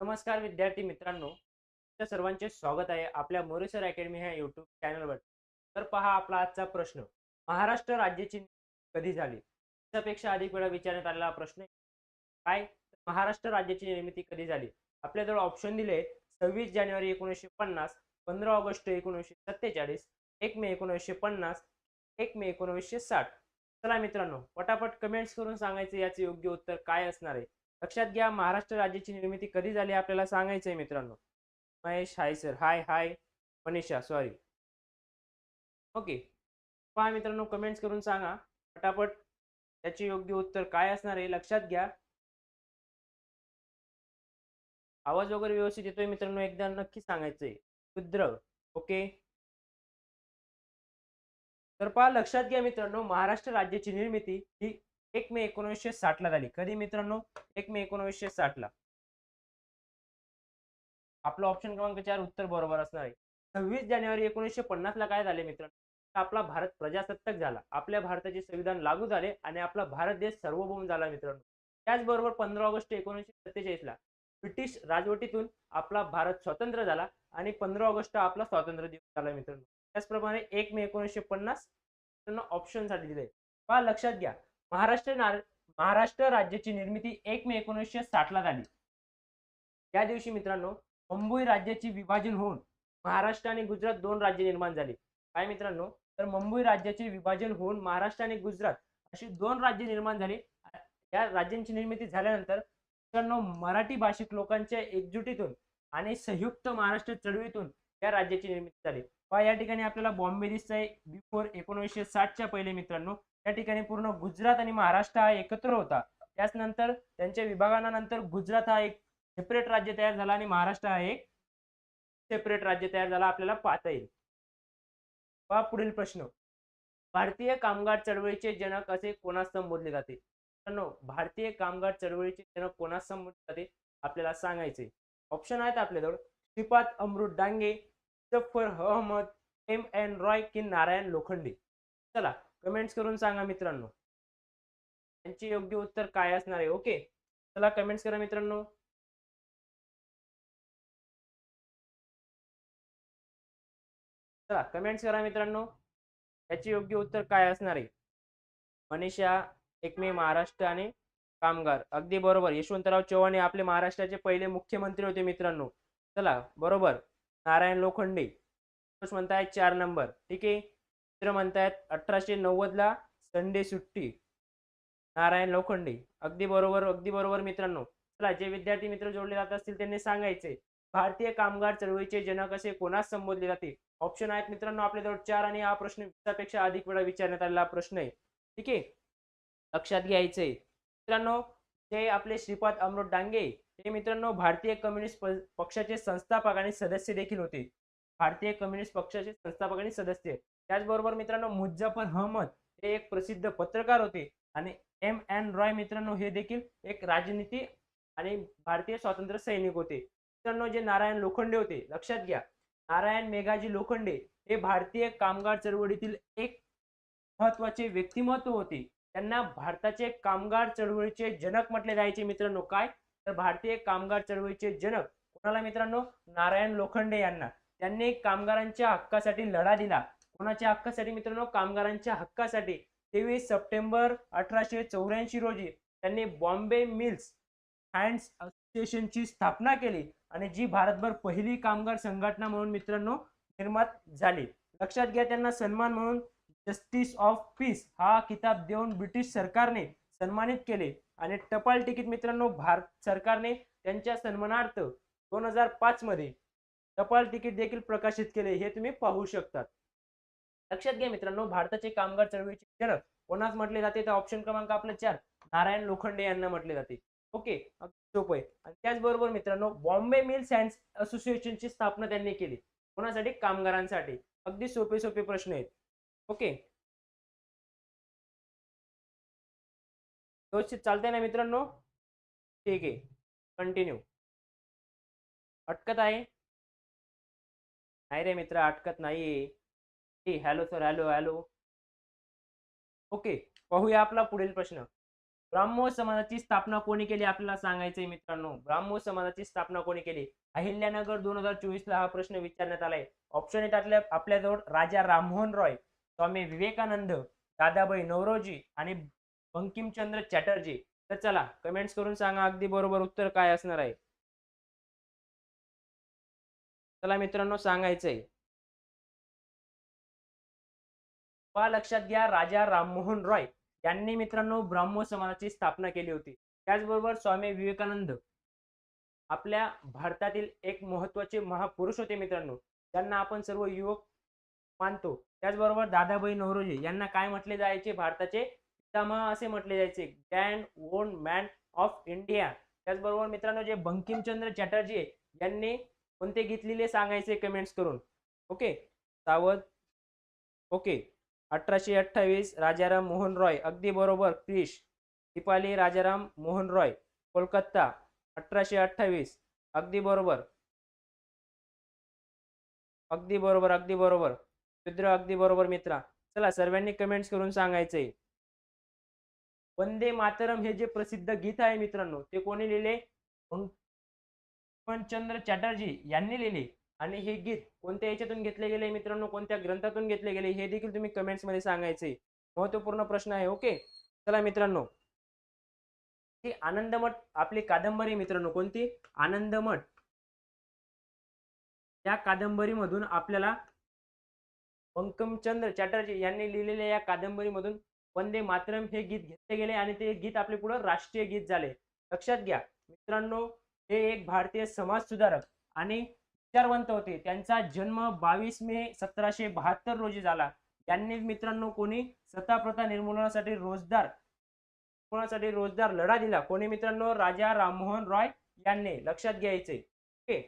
नमस्कार विद्यार्थी मित्रांनो. तुमच्या सर्वांचे स्वागत आहे आपल्या मोरेसर अकॅडमी ह्या युट्यूब चॅनलवर तर पहा आपला आजचा प्रश्न. महाराष्ट्र राज्याची निर्मिती कधी झाली? त्यापेक्षा अधिक वेळा विचारण्यात आलेला प्रश्न काय? महाराष्ट्र राज्याची निर्मिती कधी झाली? आपल्याजवळ ऑप्शन दिले सव्वीस जानेवारी एकोणीसशे पन्नास पंधरा ऑगस्ट एकोणीसशे सत्तेचाळीस एक मे एकोणीसशे पन्नास एक मे एकोणीसशे साठ. चला मित्रांनो पटापट कमेंट्स करून सांगायचं याचे योग्य उत्तर काय असणार आहे? लक्षात घ्या महाराष्ट्र राज्याची निर्मिती कधी झाली आपल्याला सांगायचं आहे मित्रांनो. Mahesh hi sir. Hi hi. Manisha sorry okay. पहा मित्रांनो कमेंट्स करून सांगा. पटापट त्याचे योग्य उत्तर काय असणार आहे लक्षात घ्या. आवाज वगैरे व्यवस्थित येतोय मित्रांनो एकदा नक्की सांगायचंय. क्षुद्र ओके. तर पहा लक्षात घ्या मित्रांनो महाराष्ट्र राज्याची निर्मिती ही एक मे एकोणीसशे साठ ला झाली. कधी मित्रांनो? एक मे एकोणीसशे साठ ला आपलं ऑप्शन क्रमांक चार उत्तर बरोबर असणार आहे. सव्वीस जानेवारी एकोणीसशे पन्नास ला काय झाले मित्रांनो? आपला भारत प्रजासत्ताक झाला. आपल्या भारताचे संविधान लागू झाले आणि आपला भारत देश सार्वभौम झाला मित्रांनो. त्याचबरोबर पंधरा ऑगस्ट एकोणीसशे सत्तेचाळीस ला ब्रिटिश राजवटीतून आपला भारत स्वतंत्र झाला आणि पंधरा ऑगस्ट आपला स्वातंत्र्य दिवस झाला मित्रांनो. त्याचप्रमाणे एक मे एकोणीसशे पन्नास ऑप्शनसाठी दिले पहा लक्षात घ्या. महाराष्ट्र महाराष्ट्र राज्याची निर्मिती एक मे एकोणीसशे साठ ला झाली. त्या दिवशी मित्रांनो मुंबई राज्याची विभाजन होऊन महाराष्ट्र आणि गुजरात दोन राज्य निर्माण झाली. काय मित्रांनो? तर मुंबई राज्याचे विभाजन होऊन महाराष्ट्र आणि गुजरात अशी दोन राज्य निर्माण झाली. या राज्यांची निर्मिती झाल्यानंतर मित्रांनो मराठी भाषिक लोकांच्या एकजुटीतून आणि संयुक्त महाराष्ट्र चळवळीतून या राज्याची निर्मिती झाली. पहा या ठिकाणी आपल्याला बॉम्बे दिसत आहे बिफोर एकोणीसशे साठच्या पहिले मित्रांनो त्या ठिकाणी पूर्ण गुजरात आणि महाराष्ट्र हा एकत्र होता. त्याच नंतर त्यांच्या विभागानंतर गुजरात हा एक सेपरेट राज्य तयार झाला आणि महाराष्ट्र हा एक सेपरेट राज्य तयार झाला आपल्याला पाहता येईल. पहा पुढील प्रश्न. भारतीय कामगार चळवळीचे जनक असे कोणास संबोधले जाते? भारतीय कामगार चळवळीचे जनक कोणास संबोधले जाते? आपल्याला सांगायचे ऑप्शन आहेत आपल्याजवळ. श्रीपाद अमृत डांगे जफर अहमद एम एन रॉय की नारायण लोखंडे. चला कमेंट्स करून सांगा मित्रांनो. त्यांचे योग्य उत्तर काय असणार आहे? ओके? चला कमेंट्स करा मित्रांनो. चला कमेंट्स करा मित्रांनो. याचे योग्य उत्तर काय असणार आहे? मनीषा एकमे महाराष्ट्र आणि कामगार. अगदी बरोबर. यशवंतराव चव्हाण हे आपले महाराष्ट्राचे पहिले मुख्यमंत्री होते मित्रांनो. चला बरोबर. नारायण लोखंडे. म्हणताय चार नंबर. ठीक आहे? मित्र म्हणतायत अठराशे नव्वद ला संडे सुट्टी. नारायण लोखंडे. अगदी बरोबर अगदी बरोबर मित्रांनो. चला जे विद्यार्थी मित्र जोडले जात असतील त्यांनी सांगायचे. भारतीय कामगार चळवळीचे जनक असे कोणास संबोधले जाते? ऑप्शन आहेत मित्रांनो आपल्याजवळ चार आणि हा प्रश्न वीसपेक्षा अधिक वेळा विचारण्यात आलेला प्रश्न आहे. ठीक आहे? लक्षात घ्यायचंय मित्रांनो जे आपले श्रीपाद अमृत डांगे. हे मित्रांनो भारतीय कम्युनिस्ट पक्षाचे संस्थापक आणि सदस्य देखील होते. भारतीय कम्युनिस्ट पक्षाचे संस्थापक आणि सदस्य. त्याचबरोबर मित्रांनो मुज्जफर अहमद हे एक प्रसिद्ध पत्रकार होते. आणि एम. एन. रॉय मित्रांनो हे देखील एक राजनीती आणि भारतीय स्वातंत्र्य सैनिक होते. मित्रांनो जे नारायण लोखंडे होते लक्षात घ्या. नारायण मेघाजी लोखंडे हे भारतीय कामगार चळवळीतील एक महत्त्वाचे व्यक्तिमत्व होते. त्यांना भारताचे कामगार चळवळीचे जनक म्हटले जायचे मित्रांनो. काय? तर भारतीय कामगार चळवळीचे जनक कोणाला मित्रांनो? नारायण लोखंडे यांना. त्यांनी कामगारांच्या हक्कासाठी लढा दिला. कोणाच्या हक्कासाठी मित्रांनो कामगारांच्या हक्कासाठी तेवीस सप्टेंबर अठराशे चौऱ्याऐंशी रोजी त्यांनी बॉम्बे मिल्स हँड्स असोसिएशनची स्थापना केली आणि जी भारतभर पहिली कामगार संघटना म्हणून मित्रांनो निर्मात झाली. लक्षात घ्या त्यांना सन्मान म्हणून जस्टिस ऑफ पीस हा किताब देऊन ब्रिटिश सरकारने सन्मानित केले आणि टपाल तिकीट मित्रांनो भारत सरकारने त्यांच्या सन्मानार्थ दोन हजार पाच मध्ये टपाल तिकीट देखील प्रकाशित केले. हे तुम्ही पाहू शकतात. लक्षात घ्या मित्रांनो भारताचे कामगार चळवळीचे जनक कोणास म्हटले जाते? तर ऑप्शन क्रमांक आपला चार नारायण लोखंडे यांना म्हटले जाते. ओके सोपं आहे. आणि त्याचबरोबर मित्रांनो बॉम्बे मिल्स अँड असोसिएशनची स्थापना त्यांनी केली. कोणासाठी? कामगारांसाठी. अगदी सोपे सोपे प्रश्न आहेत. ओके व्यवस्थित चालतंय ना मित्रांनो? ठीक आहे. कंटिन्यू अटकत आहे? नाही रे मित्र अटकत नाही hello sir hello hello. Okay पाहूया आपला पुढील प्रश्न. ब्राह्मो समाजाची स्थापना कोणी केली आपल्याला सांगायचंय मित्रांनो? ब्राह्मो समाजाची स्थापना कोणी केली? अहिल्यानगर दोन हजार चोवीस ला हा प्रश्न विचारण्यात आलाय. ऑप्शन येत आपल्या आपल्याजवळ राजा राममोहन रॉय स्वामी विवेकानंद दादाबाई नवरोजी आणि बंकिमचंद्र चॅटर्जी. तर चला कमेंट्स करून सांगा अगदी बरोबर उत्तर काय असणार आहे? चला मित्रांनो सांगायचंय. पहा लक्षात घ्या राजा राममोहन रॉय यांनी मित्रांनो ब्राह्मो समाजाची स्थापना केली होती. त्याचबरोबर स्वामी विवेकानंद आपल्या भारतातील एक महत्त्वाचे महापुरुष होते मित्रांनो. त्यांना आपण सर्व युवक मानतो. त्याचबरोबर दादाबाई नवरोजी यांना काय म्हटले जायचे? भारताचे पितामह असे म्हटले जायचे. ग्रँड ओन मॅन ऑफ इंडिया त्याचबरोबर मित्रांनो जे बंकिमचंद्र चॅटर्जी यांनी कोणते घेतलेले सांगायचे कमेंट्स करून. ओके? सावध. ओके? अठराशे अठ्ठावीस राजाराम मोहन रॉय अगदी बरोबर. क्रिश दीपाली राजाराम मोहन रॉय कोलकाता अठराशे अठ्ठावीस. अगदी बरोबर. अगदी बरोबर अगदी बरोबर. रुद्र अगदी बरोबर मित्रा. चला सर्वांनी कमेंट्स करून सांगायचंय. वंदे मातरम हे जे प्रसिद्ध गीत आहे मित्रांनो ते कोणी लिहिले? चंद्र चॅटर्जी यांनी लिहिले. आणि हे गीत कोणत्या याच्यातून घेतले गेले मित्रांनो? कोणत्या ग्रंथातून घेतले गेले? हे देखील तुम्ही कमेंट्समध्ये सांगायचे. महत्त्वपूर्ण प्रश्न आहे ओके चला मित्रांनो. ही आनंदमठ आपली कादंबरी मित्रांनो कोणती? आनंदमठ. त्या कादंबरीमधून आपल्याला बंकमचंद्र चॅटर्जी यांनी लिहिलेल्या या कादंबरीमधून वंदे मातरम हे गीत घेतले गेले आणि ते गीत आपले पुढे राष्ट्रीय गीत झाले. लक्षात घ्या. मित्रांनो हे एक भारतीय समाज सुधारक आणि विचारवंत होते. त्यांचा जन्म बावीस मे सतराशे बहात्तर रोजी झाला. त्यांनी मित्रांनो कोणी सत्ता प्रथा निर्मूलनासाठी रोजगार निर्मूलनासाठी रोजगार लढा दिला. कोणी मित्रांनो? राजा राममोहन रॉय यांनी लक्षात घ्यायचे. ओके.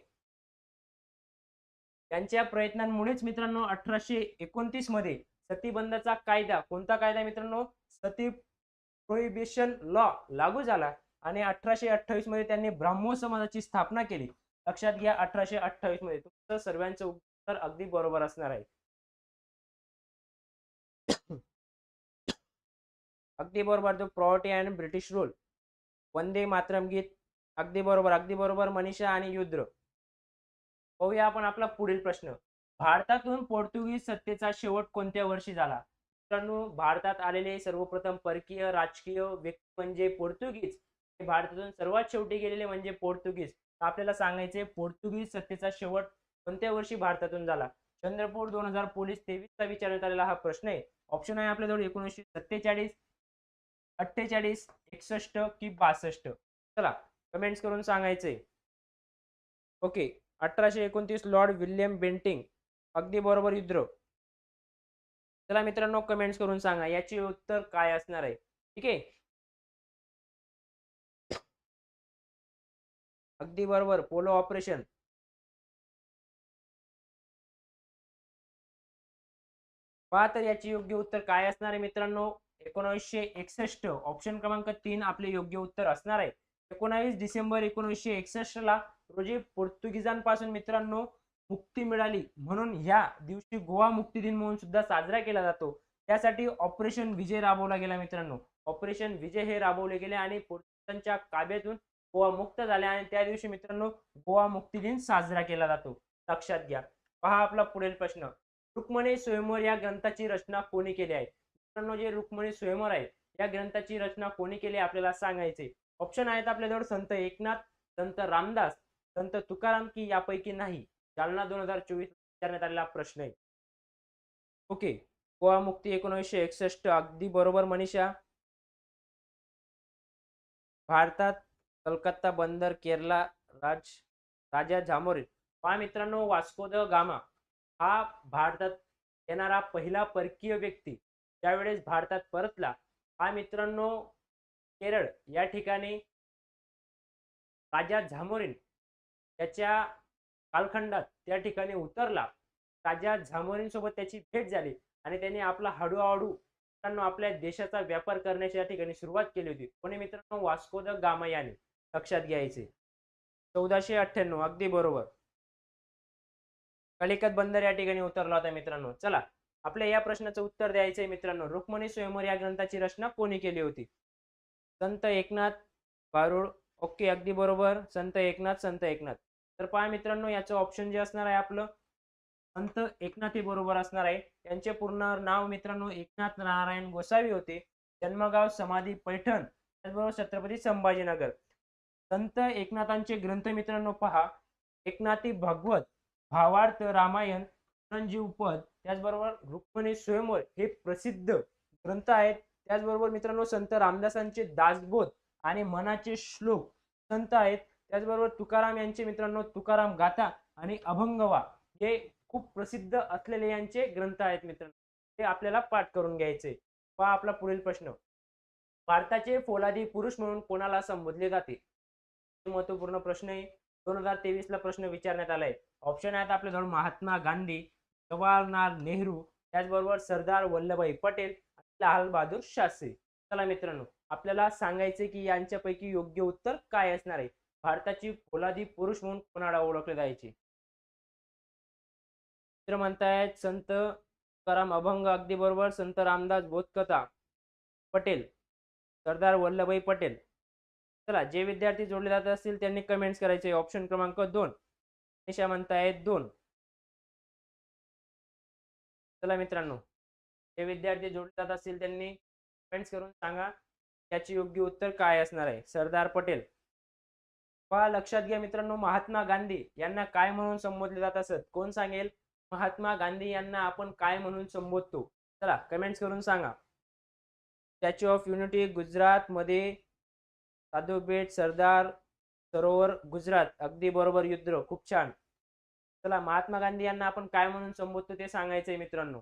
त्यांच्या प्रयत्नांमुळेच मित्रांनो अठराशे एकोणतीसमध्ये सतीबंधाचा कायदा कोणता कायदा मित्रांनो? सती प्रोहिबिशन लॉ लागू झाला आणि अठराशे अठ्ठावीसमध्ये त्यांनी ब्राह्मो समाजाची स्थापना केली. लक्षात घ्या अठराशे अठ्ठावीसमध्ये तुमचं सर्वांचं उत्तर अगदी बरोबर असणार आहे. अगदी बरोबर जो property and British rule. Vande Mataram गीत. अगदी बरोबर अगदी बरोबर मनीषा आणि युद्र. पाहूया आपण आपला पुढील प्रश्न. भारतातून पोर्तुगीज सत्तेचा शेवट कोणत्या वर्षी झाला? मित्रांनो भारतात आलेले सर्वप्रथम परकीय राजकीय व्यक्ती म्हणजे पोर्तुगीज. हे भारतातून सर्वात शेवटी गेलेले म्हणजे पोर्तुगीज. आपल्याला सांगायचे पोर्तुगीज सत्तेचा शेवट कोणत्या वर्षी भारतातून झाला? चंद्रपूर दोन हजार पोलीस तेवीस चा विचारण्यात आलेला हा प्रश्न आहे. ऑप्शन आहे आपल्याजवळ एकोणीसशे सत्तेचाळीस अठ्ठेचाळीस एकसष्ट कि बासष्ट. चला कमेंट्स करून सांगायचे ओके अठराशे एकोणतीस लॉर्ड विल्यम बेंटिंग अगदी बरोबर युद्ध. चला मित्रांनो कमेंट्स करून सांगा याचे उत्तर काय असणार आहे? ठीक आहे? अगदी बरोबर. Polo operation. पहा तर याचे योग्य उत्तर काय असणार आहे मित्रांनो? एकोणीसशे एकसष्ट. ऑप्शन क्रमांक तीन आपले योग्य उत्तर असणार आहे. एकोणावीस डिसेंबर एकोणीसशे एकसष्ट ला रोजी पोर्तुगीजांपासून मित्रांनो मुक्ती मिळाली. म्हणून ह्या दिवशी गोवा मुक्ती दिन म्हणून सुद्धा साजरा केला जातो. त्यासाठी ऑपरेशन विजय राबवला गेला मित्रांनो. ऑपरेशन विजय हे राबवले गेले आणि पोर्तुगीजांच्या काब्यातून गोवा मुक्त झाल्या आणि त्या दिवशी मित्रांनो गोवा मुक्ती दिन साजरा केला जातो. लक्षात घ्या. पहा आपला पुढील प्रश्न. रुक्मणी स्वयंवर या ग्रंथाची रचना कोणी केली आहे? मित्रांनो जे रुक्मणी स्वयंवर आहे या ग्रंथाची रचना कोणी केली आपल्याला सांगायचे? ऑप्शन आहेत आपल्याजवळ संत एकनाथ संत रामदास संत तुकाराम की यापैकी नाही. जालना दोन हजार चोवीस विचारण्यात आलेला प्रश्न आहे. ओके. गोवा मुक्ती एकोणीसशे एकसष्ट अगदी बरोबर मनीषा. भारतात कलकत्ता बंदर केरला राज राजा झामोरी. पहा मित्रांनो वास्को द गामा हा भारतात येणारा पहिला परकीय व्यक्ती. ज्यावेळेस भारतात परतला हा मित्रांनो केरळ. या ठिकाणी राजा झामोरीन त्याच्या कालखंडात त्या ठिकाणी उतरला. राजा झामोरींसोबत त्याची भेट झाली आणि त्यांनी आपला हळूहळू मित्रांनो आपल्या देशाचा व्यापार करण्याची या ठिकाणी सुरुवात केली होती. कोणी मित्रांनो वास्को द गामा याने. लक्षात घ्यायचे. चौदाशे अठ्ठ्याण्णव अगदी बरोबर. कलिकत बंदर या ठिकाणी उतरला होता मित्रांनो. चला आपल्या या प्रश्नाचं उत्तर द्यायचंय मित्रांनो. रुक्मणी स्वयंवर या ग्रंथाची रचना कोणी केली होती? संत एकनाथ भारुड ओके अगदी बरोबर. संत एकनाथ संत एकनाथ. तर पहा मित्रांनो याचं ऑप्शन जे असणार आहे आपलं संत एकनाथ हे बरोबर असणार आहे. त्यांचे पूर्ण नाव मित्रांनो एकनाथ नारायण गोसावी होते. जन्मगाव समाधी पैठण. त्याचबरोबर छत्रपती संभाजीनगर. संत एकनाथांचे ग्रंथ मित्रांनो पहा. एकनाथी भागवत भावार्थ रामायण चिरंजीवपद त्याचबरोबर रुक्मिणी स्वयंवर हे प्रसिद्ध ग्रंथ आहेत. त्याचबरोबर मित्रांनो संत रामदासांचे दासबोध आणि मनाचे श्लोक संत आहेत. त्याचबरोबर तुकाराम यांचे मित्रांनो तुकाराम गाथा आणि अभंगवा हे खूप प्रसिद्ध असलेले यांचे ग्रंथ आहेत मित्रांनो. ते आपल्याला पाठ करून घ्यायचे. पहा आपला पुढील प्रश्न. भारताचे फोलादी पुरुष म्हणून कोणाला संबोधले जाते? महत्त्वपूर्ण प्रश्न आहे. दोन हजार तेवीस ला प्रश्न विचारण्यात आलाय. ऑप्शन आहेत आपले आपल्याजवळ महात्मा गांधी जवाहरलाल नेहरू त्याचबरोबर सरदार वल्लभभाई पटेल आणि लाल बहादूर शास्त्री. चला मित्रांनो आपल्याला सांगायचे की यांच्यापैकी योग्य उत्तर काय असणार आहे? भारताची पोलादी पुरुष म्हणून कोणाला ओळखले जायचे? मित्र म्हणतायत संत तुकाराम अभंग अगदी बरोबर संत रामदास बोधकथा पटेल सरदार वल्लभभाई पटेल. चला जे विद्यार्थी जोडले जात असतील त्यांनी कमेंट्स करायचे. ऑप्शन क्रमांक दोन. निशा म्हणतायत दोन. चला मित्रांनो जे विद्यार्थी जोडले जात असतील त्यांनी कमेंट्स करून सांगा. याचे योग्य उत्तर काय असणार आहे? सरदार पटेल. पहा लक्षात घ्या मित्रांनो महात्मा गांधी यांना काय म्हणून संबोधले जात असत? कोण सांगेल? महात्मा गांधी यांना आपण काय म्हणून संबोधतो? चला कमेंट्स करून सांगा. स्टॅच्यू ऑफ युनिटी गुजरात मध्ये साधू बेट सरदार सरोवर गुजरात. अगदी बरोबर युद्ध. खूप छान. चला महात्मा गांधी यांना आपण काय म्हणून संबोधतो ते सांगायचंय मित्रांनो.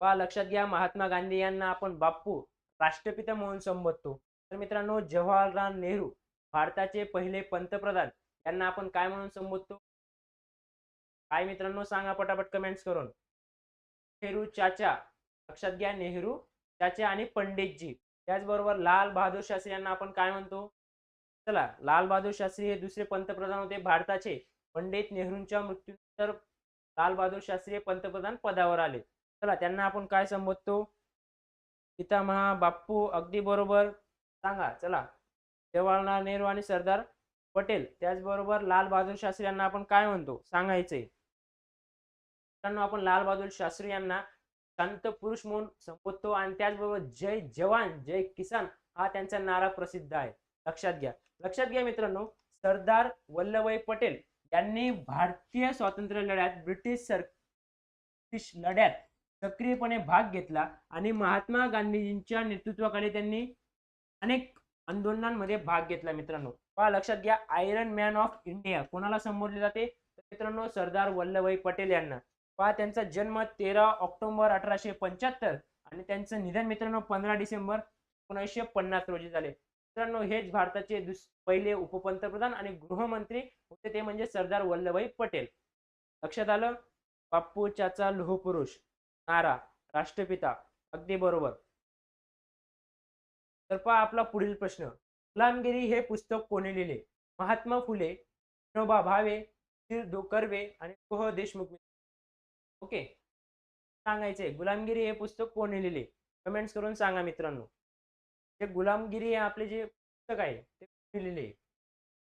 पहा लक्षात घ्या महात्मा गांधी यांना आपण बाप्पू राष्ट्रपिता म्हणून संबोधतो. तर मित्रांनो जवाहरलाल नेहरू भारताचे पहिले पंतप्रधान यांना आपण काय म्हणून संबोधतो? काय मित्रांनो सांगा पटापट कमेंट्स करून. नेहरू चाचा. लक्षात घ्या नेहरू चाचा आणि पंडितजी. त्याचबरोबर लाल बहादूर शास्त्री यांना आपण काय म्हणतो? चला लाल बहादूर शास्त्री हे दुसरे पंतप्रधान होते भारताचे. पंडित नेहरूंच्या मृत्यूनंतर लाल बहादूर शास्त्री हे पंतप्रधान पदावर आले. चला त्यांना आपण काय संबोधतो? पितामहा बाप्पू अगदी बरोबर सांगा. चला जवाहरलाल नेहरू आणि सरदार पटेल त्याचबरोबर लाल बहादूर शास्त्री यांना आपण काय म्हणतो? सांगायचंय. त्यांना आपण लाल बहादूर शास्त्री यांना शांत पुरुष म्हणून संबोधतो आणि त्याचबरोबर जय जवान जय किसान हा त्यांचा नारा प्रसिद्ध आहे. लक्षात घ्या. लक्षात घ्या मित्रांनो सरदार वल्लभभाई पटेल यांनी भारतीय स्वातंत्र्य लढ्यात ब्रिटिश सर ब्रिटिश लढ्यात सक्रियपणे भाग घेतला आणि महात्मा गांधीजींच्या नेतृत्वाखाली त्यांनी अनेक आंदोलनांमध्ये भाग घेतला मित्रांनो. पहा लक्षात घ्या आयरन मॅन ऑफ इंडिया कोणाला संबोधले जाते? मित्रांनो सरदार वल्लभभाई पटेल यांना. पहा त्यांचा जन्म तेरा ऑक्टोबर अठराशे पंच्याहत्तर आणि त्यांचं निधन मित्रांनो पंधरा डिसेंबर एकोणीसशे पन्नास रोजी झाले. मित्रांनो हेच भारताचे पहिले उपपंतप्रधान आणि गृहमंत्री होते ते म्हणजे सरदार वल्लभभाई पटेल. लक्षात आलं? बाप्पू चाचा लोहपुरुष नारा राष्ट्रपिता अगदी बरोबर. तर पहा आपला पुढील प्रश्न. गुलामगिरी हे पुस्तक कोणी लिहिले? महात्मा फुले विनोबा भावे दो कर्वे आणि कोह देशमुख ओके. सांगायचंय गुलामगिरी हे पुस्तक कोणी लिहिले? कमेंट्स करून सांगा मित्रांनो. जे गुलामगिरी हे आपले जे पुस्तक आहे ते कोणी लिहिले?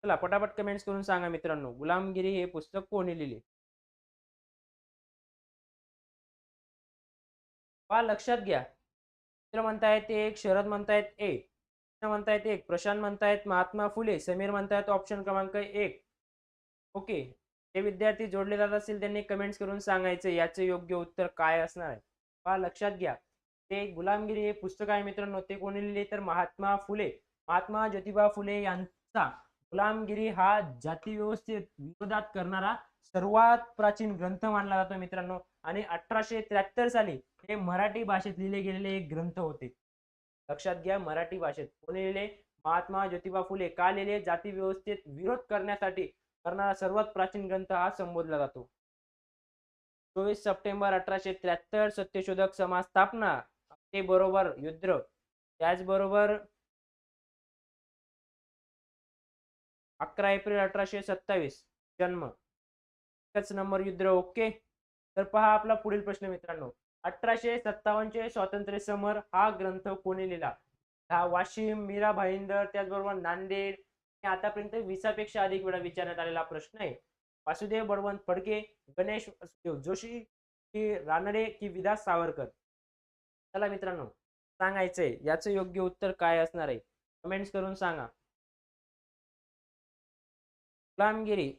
चला पटापट कमेंट्स करून सांगा मित्रांनो. गुलामगिरी हे पुस्तक कोणी लिहिले? पा लक्षात घ्या. मित्र म्हणतायत एक शरद म्हणतायत ए म्हणतायत एक प्रशांत म्हणतायत महात्मा फुले समीर म्हणतायत ऑप्शन क्रमांक एक. ओके. जे विद्यार्थी जोडले जात असतील त्यांनी कमेंट्स करून सांगायचं याचे योग्य उत्तर काय असणार आहे? पहा लक्षात घ्या. ते गुलामगिरी हे पुस्तक आहे मित्रांनो. ते कोणी लिहिले? तर महात्मा फुले. महात्मा ज्योतिबा फुले यांचा गुलामगिरी हा जाती व्यवस्थेत विरोधात करणारा सर्वात प्राचीन ग्रंथ मानला जातो मित्रांनो. आणि अठराशे त्र्याहत्तर साली हे मराठी भाषेत लिहिले गेलेले एक ग्रंथ होते. लक्षात घ्या मराठी भाषेत कोणी लिहिले? महात्मा ज्योतिबा फुले का लिहिले? जाती व्यवस्थेत विरोध करण्यासाठी करणारा सर्वात प्राचीन ग्रंथ हा संबोधला जातो. चोवीस सप्टेंबर अठराशे त्र्याहत्तर सत्यशोधक समाज स्थापना ते बरोबर युद्ध. त्याचबरोबर अकरा एप्रिल अठराशे सत्तावीस जन्म. एकच नंबर युद्ध ओके? तर पहा आपला पुढील प्रश्न मित्रांनो. अठराशे सत्तावन्नचे स्वातंत्र्य समर हा ग्रंथ कोणी लिहिला? हा वाशिम मीरा भाईंदर त्याचबरोबर नांदेड आतापर्यंत वीसापेक्षा अधिक वेळा विचारण्यात आलेला प्रश्न आहे. वासुदेव बळवंत फडके गणेश जोशी की रानडे की विदा सावरकर? चला मित्रांनो सांगायचंय याचं योग्य उत्तर काय असणार आहे? कमेंट्स करून सांगा. गुलामगिरी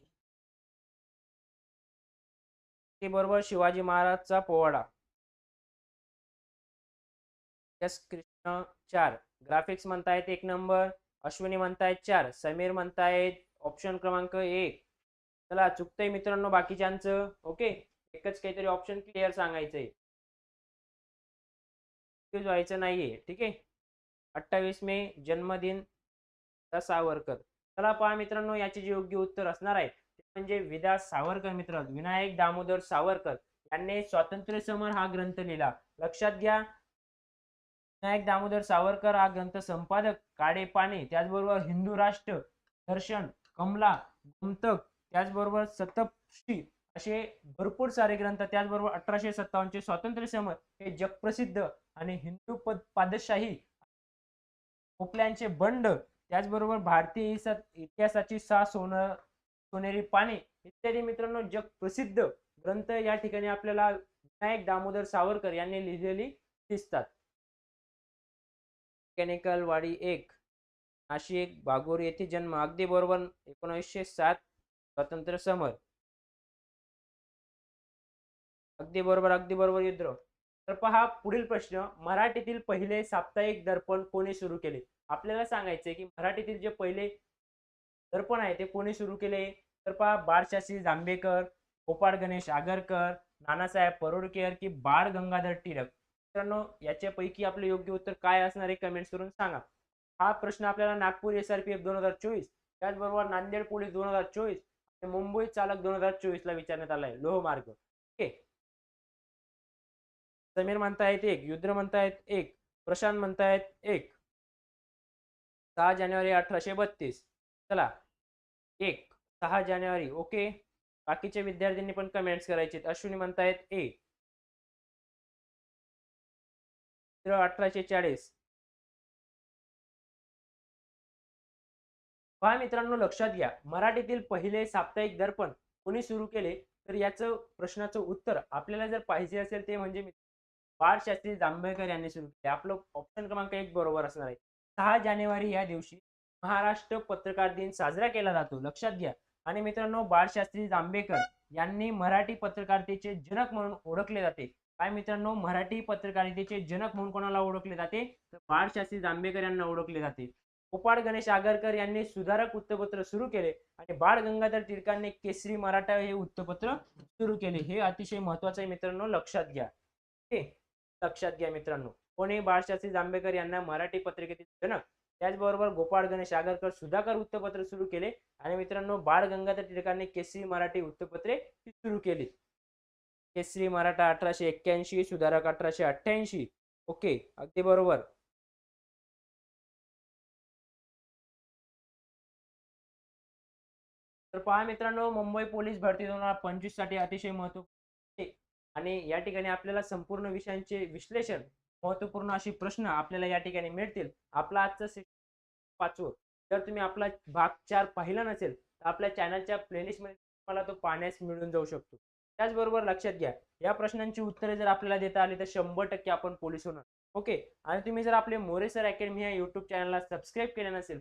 बरोबर शिवाजी महाराजचा पोवाडा. कृष्ण चार. ग्राफिक्स म्हणतायत एक नंबर अश्विनी म्हणतायत चार समीर म्हणतायत ऑप्शन क्रमांक एक. चला चुकतंय मित्रांनो बाकीच्यांचं. ओके एकच काहीतरी ऑप्शन क्लिअर सांगायचंय. व्हायचं नाहीये. ठीक आहे? अठ्ठावीस मे जन्मदिन दा सावरकर. चला पहा मित्रांनो याचे जे योग्य उत्तर असणार आहे ते म्हणजे विदा सावरकर मित्र विनायक दामोदर सावरकर यांनी स्वातंत्र्य समर हा ग्रंथ लिहिला. लक्षात घ्या विनायक दामोदर सावरकर हा ग्रंथ संपादक काडे पाने त्याचबरोबर हिंदू राष्ट्र दर्शन कमला गुमतक त्याचबरोबर सतपशी असे भरपूर सारे ग्रंथ त्याचबरोबर अठराशे सत्तावन्नचे स्वातंत्र्य समर हे जगप्रसिद्ध आणि हिंदू पद पादशाही खोकल्यांचे बंड त्याचबरोबर भारतीय इतिहासाची सा सोन सोनेरी पाने इत्यादी मित्रांनो जगप्रसिद्ध ग्रंथ या ठिकाणी आपल्याला विनायक दामोदर सावरकर यांनी लिहिलेली दिसतात. मेकॅनिकल वाडी एक. नाशिक बागोर येथे जन्म. अगदी बरोबर एकोणीसशे सात स्वातंत्र्य समर. अगदी बरोबर अगदी बरोबर युद्ध. तर पहा पुढील प्रश्न. मराठीतील पहिले साप्ताहिक दर्पण कोणी सुरू केले? आपल्याला सांगायचे की मराठीतील जे पहिले दर्पण आहे ते कोणी सुरू केले? तर पहा बाळशास्त्री जांभेकर गोपाळ गणेश आगरकर नानासाहेब परोडकर की बाळ गंगाधर टिळक. मित्रांनो याच्यापैकी आपलं योग्य उत्तर काय असणार आहे कमेंट्स करून सांगा. हा प्रश्न आपल्याला Nagpur S R P F दोन हजार चोवीस त्याचबरोबर नांदेड पोलीस दोन हजार चोवीस आणि मुंबई चालक दोन हजार चोवीस ला विचारण्यात आलाय. लोहमार्ग. ओके. समीर म्हणतायत एक युद्ध म्हणतायत एक प्रशांत म्हणतायत एक. सहा जानेवारी अठराशे बत्तीस. चला. एक सहा जानेवारी. ओके. बाकीच्या विद्यार्थ्यांनी पण कमेंट्स करायचे अश्विनी म्हणतायत ए. अठराशे चाळीस. पहा मित्रांनो लक्षात घ्या. मराठीतील पहिले साप्ताहिक दर्पण कोणी सुरू केले? तर याचं प्रश्नाचं उत्तर आपल्याला जर पाहिजे असेल ते म्हणजे बाळशास्त्री जांभेकर यांनी सुरू केले. आपलं ऑप्शन क्रमांक एक बरोबर असणार आहे. सहा जानेवारी या दिवशी महाराष्ट्र पत्रकार दिन साजरा केला जातो. लक्षात घ्या. आणि मित्रांनो बाळशास्त्री जांभेकर यांनी मराठी पत्रकारितेचे जनक म्हणून ओळखले जाते. काय मित्रांनो मराठी पत्रकारितेचे जनक म्हणून कोणाला ओळखले जाते? तर बाळशास्त्री जांभेकर यांना ओळखले जाते. गोपाळ गणेश आगरकर यांनी सुधारक वृत्तपत्र सुरू केले आणि बाळ गंगाधर टिळकांनी केसरी मराठा हे वृत्तपत्र सुरू केले. हे अतिशय महत्वाचं आहे मित्रांनो लक्षात घ्या. ओके? लक्षात घ्या मित्रांनो. कोणी बाळशास्त्री जांभेकर यांना मराठी पत्रिकेतील जनक. त्याचबरोबर गोपाळ गणेश आगरकर सुधाकर वृत्तपत्र सुरू केले आणि मित्रांनो बाळ गंगाधर टिळकांनी केसरी मराठी वृत्तपत्रे सुरू केली. केसरी मराठा अठराशे एक्क्याऐंशी सुधारक अठराशे अठ्ठ्याऐंशी. ओके अगदी बरोबर. तर पहा मित्रांनो मुंबई पोलीस भरती दोन हजार पंचवीससाठी अतिशय महत्त्व आणि या ठिकाणी आपल्याला संपूर्ण विषयांचे विश्लेषण महत्त्वपूर्ण अशी प्रश्न आपल्याला या ठिकाणी मिळतील. आपला आजचा सेशन पाचवं. जर तुम्ही आपला भाग चार पाहिला नसेल तर आपल्या चॅनलच्या प्लेलिस्टमध्ये तुम्हाला तो पाहण्यास मिळून जाऊ शकतो. त्याचबरोबर लक्षात घ्या या प्रश्नांची उत्तरे जर आपल्याला देता आली तर शंभर टक्के आपण पोलीस होणार. ओके आणि तुम्ही जर आपले मोरेसर अकॅडमी या युट्यूब चॅनलला सबस्क्राईब केले नसेल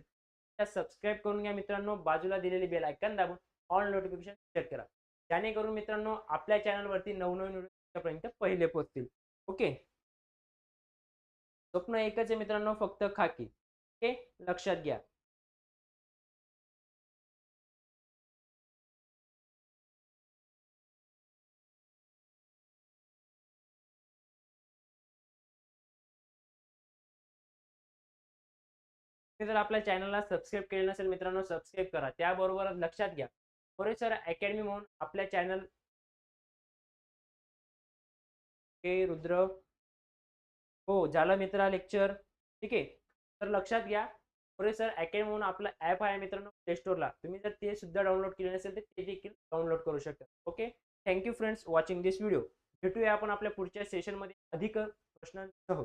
तर सबस्क्राईब करून घ्या मित्रांनो. बाजूला दिलेली बेल आयकन दाबून ऑल नोटिफिकेशन चेक करा. जेणेकरून मित्रांनो आपल्या चॅनलवरती नवनवीन व्हिडिओपर्यंत पहिले पोहोचतील. ओके स्वप्न एकच आहे मित्रांनो फक्त खाकी. ओके लक्षात घ्या. जर आपल्या चॅनलला सबस्क्राईब केलं नसेल मित्रांनो सबस्क्राईब करा. त्याबरोबर लक्षात घ्या सर अकॅडमी म्हणून आपल्या चॅनल के रुद्र हो झालं मित्रा लेक्चर. ठीक आहे? तर लक्षात घ्या मोरे सर अकॅडमी म्हणून आपलं ॲप आहे मित्रांनो प्ले स्टोरला तुम्ही जर ते सुद्धा डाउनलोड केले नसेल तर ते देखील डाउनलोड करू शकता. Okay? Thank you friends watching this video भेटूया आपण आपल्या पुढच्या सेशनमध्ये अधिक प्रश्नांसह.